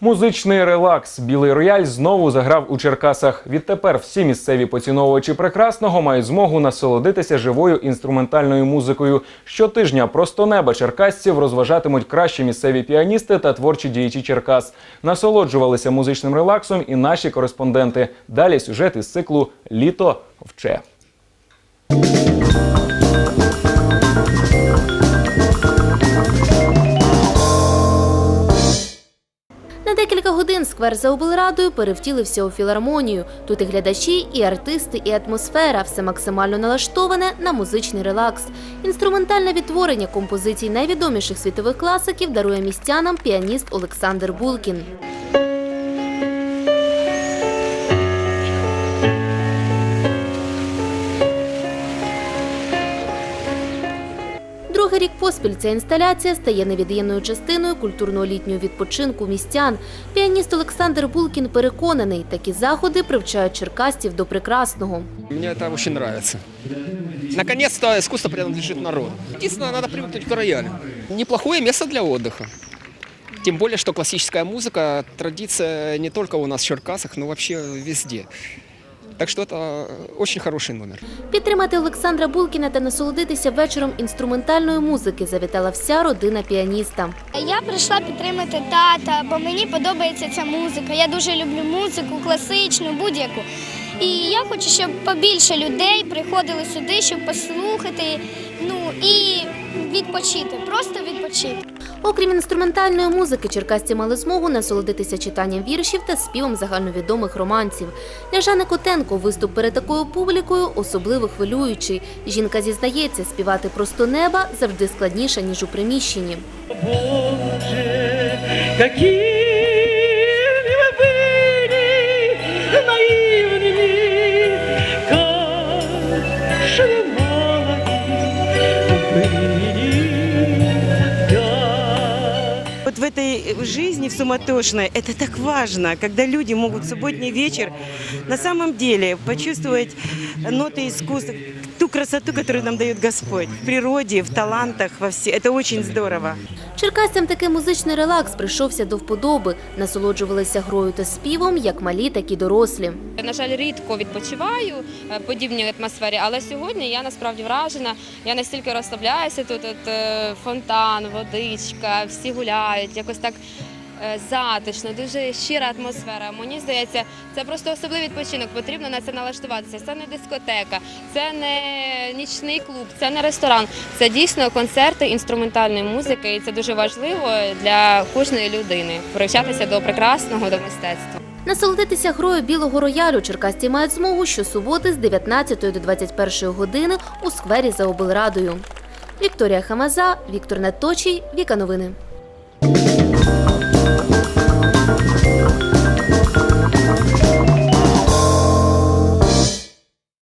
Музичний релакс. Білий рояль знову заграв у Черкасах. Відтепер всі місцеві поціновувачі прекрасного мають змогу насолодитися живою інструментальною музикою. Щотижня просто неба черкасців розважатимуть кращі місцеві піаністи та творчі діячі Черкас. Насолоджувалися музичним релаксом і наші кореспонденти. Далі сюжет із циклу Літо вче. Сквер за облрадою перевтілився у філармонію. Тут і глядачі, і артисти, і атмосфера все максимально налаштоване на музичний релакс. Інструментальне відтворення композицій найвідоміших світових класиків дарує містянам піаніст Олександр Булкін. Другий рік поспіль ця інсталяція стає невід'ємною частиною культурного літнього відпочинку містян. Піаніст Олександр Булкін переконаний, такі заходи привчають черкастів до прекрасного. Мне это очень нравится. Наконец-то искусство принадлежит народу. Единственное, надо привыкнуть к роялю. Неплохое место для отдыха. Тем более, что классическая музыка – традиция не только у нас в Черкасах, но вообще везде. Так что это очень хороший номер. Підтримати Олександра Булкіна та насолодитися вечором інструментальної музики завітала вся родина піаніста. Я прийшла підтримати тата, бо мені подобається ця музика. Я дуже люблю музику, класичну, будь-яку. І я хочу, щоб побільше людей приходили сюди, щоб послухати, ну і відпочити, просто відпочити. Окрім інструментальної музики, черкасці мали змогу насолодитися читанням віршів та співом загальновідомих романців. Для Жани Котенко виступ перед такою публікою особливо хвилюючий. Жінка зізнається, співати просто неба завжди складніше ніж у приміщенні. Боже, этой жизни, в суматошной, это так важно, когда люди могут в субботний вечер на самом деле почувствовать ноты искусства, ту красоту, которую нам дает Господь в природе, в талантах, во все. Это очень здорово. Черкасцям такий музичний релакс прийшовся до вподоби. Насолоджувалися грою та співом як малі, так і дорослі. На жаль, рідко відпочиваю е, в подібній атмосфері, але сьогодні я насправді вражена. Я настільки розслабляюся тут. От е, фонтан, водичка, всі гуляють, якось так затишно, дуже щира атмосфера. Мені здається, це просто особливий відпочинок. Потрібно на це налаштуватися. Це не дискотека, це не нічний клуб, це не ресторан. Це дійсно концерти інструментальної музики, і це дуже важливо для кожної людини привчатися до прекрасного, до мистецтва. Насолодитися грою білого роялю черкасці мають змогу щосуботи з 19 до 21 години у сквері за облрадою. Вікторія Хамаза, Віктор Неточій, Віка Новини.